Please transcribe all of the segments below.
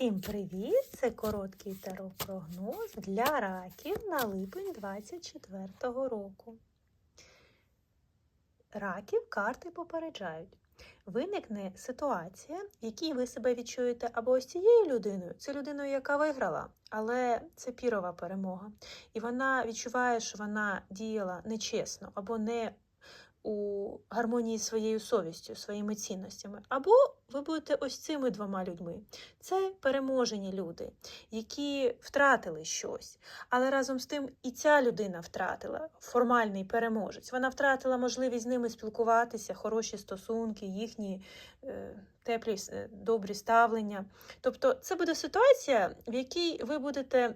Всім привіт! Це короткий таро-прогноз для раків на липень 24-го року. Раків карти попереджають. Виникне ситуація, в якій ви себе відчуєте або ось цією людиною, це людиною, яка виграла, але це пірова перемога. І вона відчуває, що вона діяла нечесно або не у гармонії своєю совістю, своїми цінностями. Або ви будете ось цими двома людьми. Це переможені люди, які втратили щось. Але разом з тим і ця людина втратила формальний переможець. Вона втратила можливість з ними спілкуватися, хороші стосунки, їхні е, теплі, добрі ставлення. Тобто, це буде ситуація, в якій ви будете.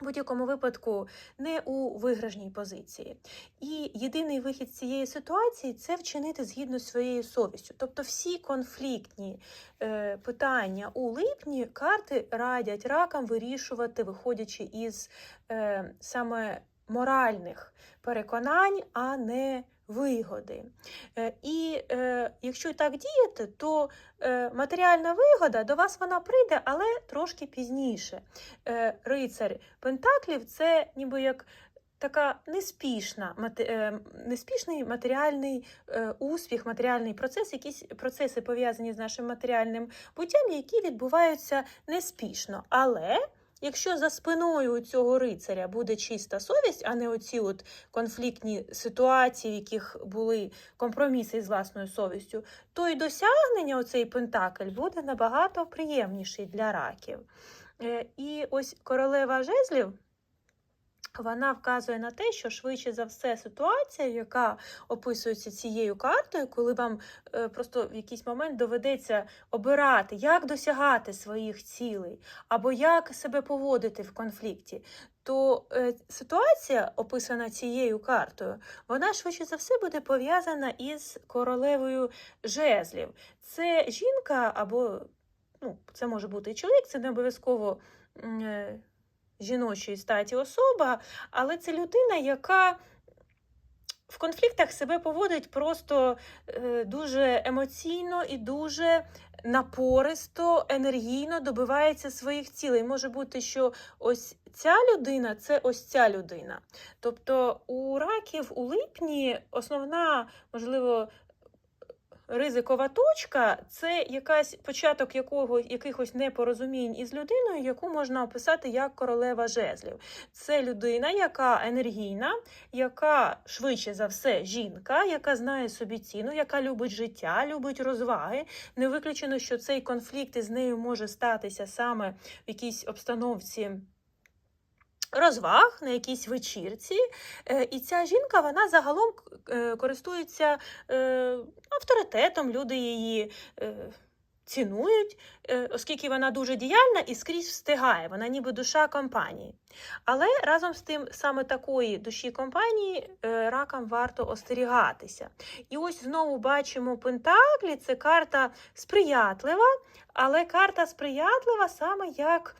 В будь-якому випадку не у виграшній позиції. І єдиний вихід цієї ситуації це вчинити згідно з своєю совістю. Тобто всі конфліктні е, питання у липні карти радять ракам вирішувати, виходячи із е, саме моральних переконань, а не вигоди. Е, І е, якщо так діяти, то е, матеріальна вигода до вас вона прийде, але трошки пізніше. Рицар Пентаклів це ніби як. Така неспішна, неспішний матеріальний успіх, матеріальний процес, якісь процеси пов'язані з нашим матеріальним буттям, які відбуваються неспішно. Але якщо за спиною у цього рицаря буде чиста совість, а не оці от конфліктні ситуації, в яких були компроміси з власною совістю, то й досягнення оцей пентакль буде набагато приємніший для раків. Е, І ось королева жезлів. Вона вказує на те, що швидше за все ситуація, яка описується цією картою, коли вам е, просто в якийсь момент доведеться обирати, як досягати своїх цілей, або як себе поводити в конфлікті, то е, ситуація, описана цією картою, вона швидше за все буде пов'язана із королевою жезлів. Це жінка або ну, це може бути чоловік, це не обов'язково. Жіночої статі особа, але це людина, яка в конфліктах себе поводить просто е, дуже емоційно і дуже напористо, енергійно добивається своїх цілей. Може бути, що ось ця людина це ось ця людина. Тобто у раків у липні основна, можливо, ризикова точка це якась початок якого якихось непорозумінь із людиною, яку можна описати як королева жезлів. Це людина, яка енергійна, яка швидше за все жінка, яка знає собі ціну, яка любить життя, любить розваги. Не виключено, що цей конфлікт із нею може статися саме в якійсь обстановці. Розваг на якійсь вечірці, Е, і ця жінка вона загалом е, користується е, авторитетом, люди її цінують, оскільки вона дуже діяльна і скрізь встигає, вона ніби душа компанії. Але разом з тим, саме такої душі компанії ракам варто остерігатися. І ось знову бачимо Пентаклі, це карта сприятлива, але карта сприятлива саме як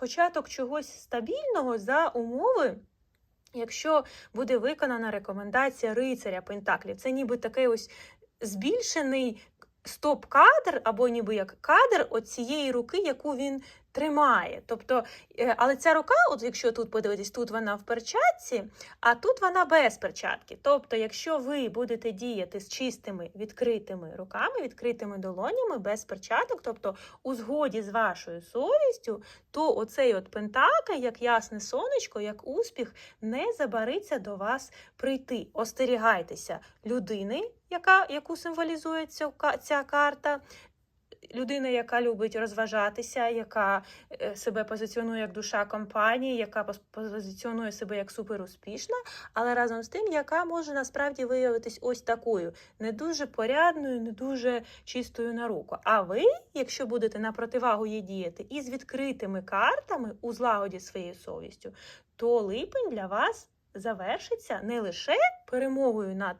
початок чогось стабільного за умови. Якщо буде виконана рекомендація рицаря Пентаклів, це ніби такий ось збільшений стоп-кадр, або ніби як кадр цієї руки, яку він тримає. Тобто, е, але ця рука, от якщо тут подивитись, тут вона в перчатці, а тут вона без перчатки. Тобто, якщо ви будете діяти з чистими відкритими руками, відкритими долонями, без перчаток, тобто у згоді з вашою совістю, то оцей от пентакль, як ясне сонечко, як успіх, не забариться до вас прийти. Остерігайтеся людини, яка, яку символізує ця, ця карта. Людина, яка любить розважатися, яка е, себе позиціонує як душа компанії, яка позиціонує себе як суперуспішна, але разом з тим, яка може насправді виявитись ось такою, не дуже порядною, не дуже чистою на руку. А ви, якщо будете на противагу їй діяти із відкритими картами у злагоді своєю совістю, то липень для вас завершиться не лише перемогою над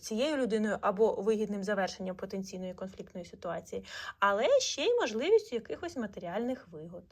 цією людиною або вигідним завершенням потенційної конфліктної ситуації, але ще й можливістю якихось матеріальних вигод.